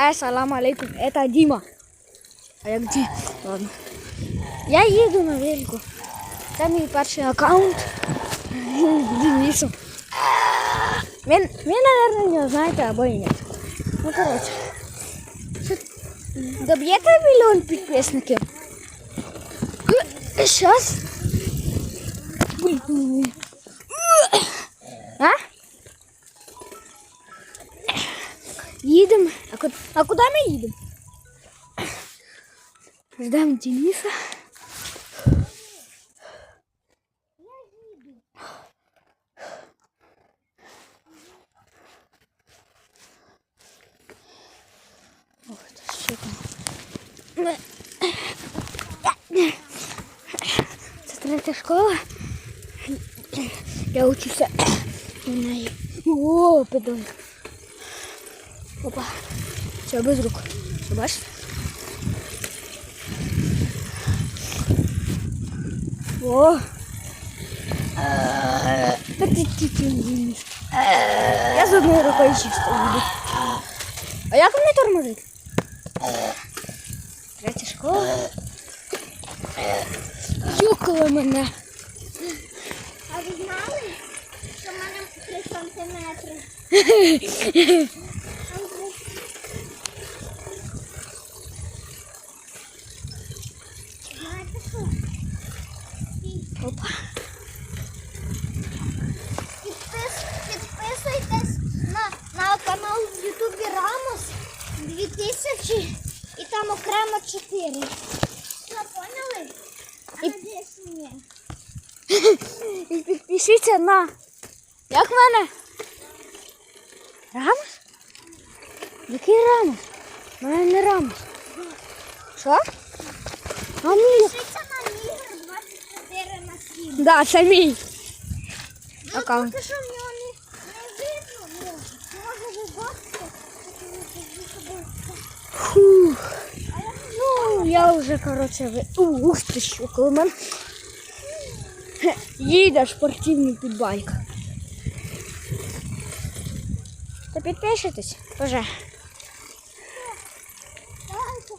Ассаламу алейкум, это Дима. А я где? Ладно. Я їду на велику. Це мій перший аккаунт. з Денисом. Він, він, наверное, не знаєте або і ні. Ну, коротше. Доб'єте мільйон підписників? Щас. А? Їдемо. А, ку- а куди ми їдемо? Ждемо Дениса. Ох, це що там? Це третя школа. Я учуся в неї. О, педон. Опа. Все, без рук. Все, бачите? О! Та ти ти. Я з одною рукою чисто буду. А як мені тормозити? Третя школа. Юкала мене. А ви знали, що в мене 3 сантиметри? Знаєте що? Опа. Підпис, підписуйтесь на, на канал в Ютубі Рамос 2000 і там окремо 4. Що, поняли? А І- надіюсь, ні. І підпишіться на. Як в мене? Рамос? Який Рамос? У мене не Рамос. Що? А мій. Пишіться на ігор 24 на 7. Да, це мій. Ну, Аккаунт. поки що в нього не, не видно, може. Може ви бачите, що ви тоді собою. Фух. А я не Ну, я вже, коротше, ви... Ух ти що, коли мене Хе, їде спортивний підбайк. Та підпишитесь вже. Давайте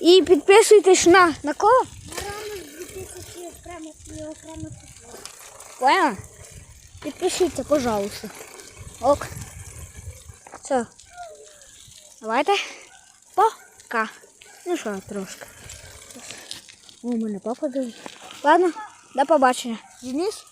І підписуйтесь на, на кого? На рамок 2000 окремо і окремо 4. Поняла? Підпишіться, пожалуйста. Ок. Все. Давайте. Пока. Ну що, трошки. О, у мене папа дивить. Ладно, до побачення. Денис?